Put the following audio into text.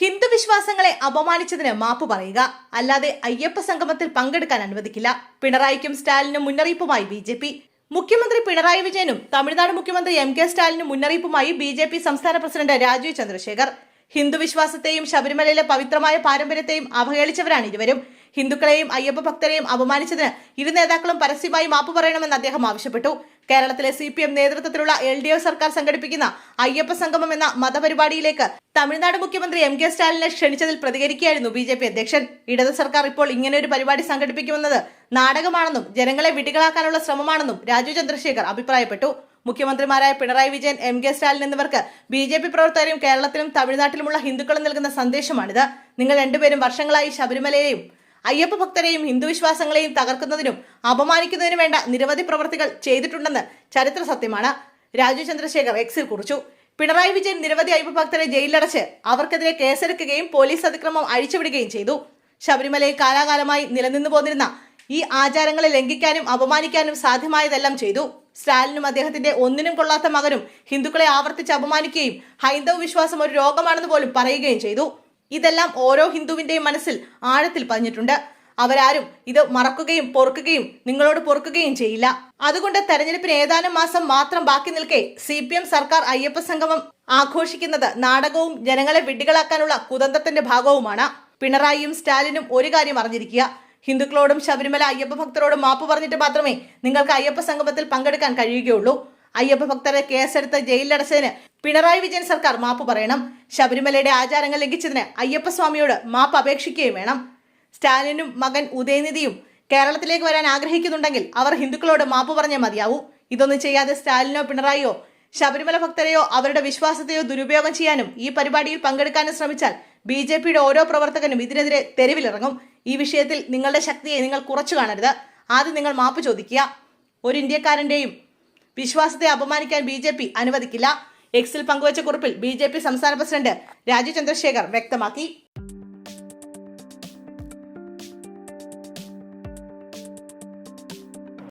ഹിന്ദു വിശ്വാസങ്ങളെ അപമാനിച്ചതിന് മാപ്പ് പറയുക. അല്ലാതെ അയ്യപ്പ സംഗമത്തിൽ പങ്കെടുക്കാൻ അനുവദിക്കില്ല. പിണറായിക്കും സ്റ്റാലിനും മുന്നറിയിപ്പുമായി ബി മുഖ്യമന്ത്രി പിണറായി വിജയനും തമിഴ്നാട് മുഖ്യമന്ത്രി എം കെ സ്റ്റാലിനും മുന്നറിയിപ്പുമായി ബി സംസ്ഥാന പ്രസിഡന്റ് രാജീവ് ചന്ദ്രശേഖർ. ഹിന്ദു വിശ്വാസത്തെയും ശബരിമലയിലെ പവിത്രമായ പാരമ്പര്യത്തെയും അവഹേളിച്ചവരാണ് ഇരുവരും. ഹിന്ദുക്കളെയും അയ്യപ്പ ഭക്തരെയും അപമാനിച്ചതിന് ഇരു നേതാക്കളും പരസ്യമായി മാപ്പ് പറയണമെന്ന് അദ്ദേഹം ആവശ്യപ്പെട്ടു. കേരളത്തിലെ സി പി എം നേതൃത്വത്തിലുള്ള എൽ ഡി എഫ് സർക്കാർ സംഘടിപ്പിക്കുന്ന അയ്യപ്പ സംഗമം എന്ന മതപരിപാടിയിലേക്ക് തമിഴ്നാട് മുഖ്യമന്ത്രി എം കെ സ്റ്റാലിനെ ക്ഷണിച്ചതിൽ പ്രതികരിക്കുകയായിരുന്നു ബി ജെ പി അധ്യക്ഷൻ. ഇടത് സർക്കാർ ഇപ്പോൾ ഇങ്ങനെ ഒരു പരിപാടി സംഘടിപ്പിക്കുമെന്നത് നാടകമാണെന്നും ജനങ്ങളെ വിടികളാക്കാനുള്ള ശ്രമമാണെന്നും രാജു ചന്ദ്രശേഖർ അഭിപ്രായപ്പെട്ടു. മുഖ്യമന്ത്രിമാരായ പിണറായി വിജയൻ എം കെ സ്റ്റാലിൻ എന്നിവർക്ക് ബി ജെ പി പ്രവർത്തകരും കേരളത്തിലും തമിഴ്നാട്ടിലുമുള്ള ഹിന്ദുക്കളും നൽകുന്ന സന്ദേശമാണിത്. നിങ്ങൾ രണ്ടുപേരും വർഷങ്ങളായി ശബരിമലയെയും അയ്യപ്പ ഭക്തരെയും ഹിന്ദു വിശ്വാസങ്ങളെയും തകർക്കുന്നതിനും അപമാനിക്കുന്നതിനും വേണ്ട നിരവധി പ്രവർത്തികൾ ചെയ്തിട്ടുണ്ടെന്ന് ചരിത്ര സത്യമാണ്. രാജു ചന്ദ്രശേഖർ എക്സിൽ കുറിച്ചു. പിണറായി വിജയൻ നിരവധി അയ്യപ്പ ഭക്തരെ ജയിലിലടച്ച് അവർക്കെതിരെ കേസെടുക്കുകയും പോലീസ് അതിക്രമം അഴിച്ചുവിടുകയും ചെയ്തു. ശബരിമലയിൽ കാലാകാലമായി നിലനിന്നു പോന്നിരുന്ന ഈ ആചാരങ്ങളെ ലംഘിക്കാനും അപമാനിക്കാനും സാധ്യമായതെല്ലാം ചെയ്തു. സ്റ്റാലിനും അദ്ദേഹത്തിന്റെ ഒന്നിനും കൊള്ളാത്ത മകനും ഹിന്ദുക്കളെ ആവർത്തിച്ച് അപമാനിക്കുകയും ഹൈന്ദവ വിശ്വാസം ഒരു രോഗമാണെന്ന് പോലും പറയുകയും ചെയ്തു. ഇതെല്ലാം ഓരോ ഹിന്ദുവിന്റെയും മനസ്സിൽ ആഴത്തിൽ പതിഞ്ഞിട്ടുണ്ട്. അവരാരും ഇത് മറക്കുകയും പൊറുക്കുകയും നിങ്ങളോട് പൊറുക്കുകയും ചെയ്യില്ല. അതുകൊണ്ട് തെരഞ്ഞെടുപ്പിന് ഏതാനും മാസം മാത്രം ബാക്കി നിൽക്കെ സി പി എം സർക്കാർ അയ്യപ്പ സംഗമം ആഘോഷിക്കുന്നത് നാടകവും ജനങ്ങളെ വിഡ്ഢികളാക്കാനുള്ള കുതന്ത്രത്തിന്റെ ഭാഗവുമാണ്. പിണറായിയും സ്റ്റാലിനും ഒരു കാര്യം അറിഞ്ഞിരിക്കുക. ഹിന്ദുക്കളോടും ശബരിമല അയ്യപ്പ ഭക്തരോടും മാപ്പ് പറഞ്ഞിട്ട് മാത്രമേ നിങ്ങൾക്ക് അയ്യപ്പ സംഗമത്തിൽ പങ്കെടുക്കാൻ കഴിയുകയുള്ളൂ. അയ്യപ്പ ഭക്തരെ കേസെടുത്ത് ജയിലിലടച്ചതിന് പിണറായി വിജയൻ സർക്കാർ മാപ്പ് പറയണം. ശബരിമലയുടെ ആചാരങ്ങൾ ലംഘിച്ചതിന് അയ്യപ്പസ്വാമിയോട് മാപ്പ് അപേക്ഷിക്കുകയും വേണം. സ്റ്റാലിനും മകൻ ഉദയനിധിയും കേരളത്തിലേക്ക് വരാൻ ആഗ്രഹിക്കുന്നുണ്ടെങ്കിൽ അവർ ഹിന്ദുക്കളോട് മാപ്പ് പറഞ്ഞേ മതിയാവൂ. ഇതൊന്നും ചെയ്യാതെ സ്റ്റാലിനോ പിണറായിയോ ശബരിമല ഭക്തരെയോ അവരുടെ വിശ്വാസത്തെയോ ദുരുപയോഗം ചെയ്യാനും ഈ പരിപാടിയിൽ പങ്കെടുക്കാനും ശ്രമിച്ചാൽ ബി ജെ പിയുടെ ഓരോ പ്രവർത്തകനും ഇതിനെതിരെ തെരുവിലിറങ്ങും. ഈ വിഷയത്തിൽ നിങ്ങളുടെ ശക്തിയെ നിങ്ങൾ കുറച്ചു കാണരുത്. ആദ്യം നിങ്ങൾ മാപ്പ് ചോദിക്കുക. ഒരു ഇന്ത്യക്കാരന്റെയും വിശ്വാസത്തെ അപമാനിക്കാൻ ബി അനുവദിക്കില്ല. എക്സിൽ പങ്കുവച്ച കുറിപ്പിൽ ബി സംസ്ഥാന പ്രസിഡന്റ് രാജീവ് ചന്ദ്രശേഖർ വ്യക്തമാക്കി.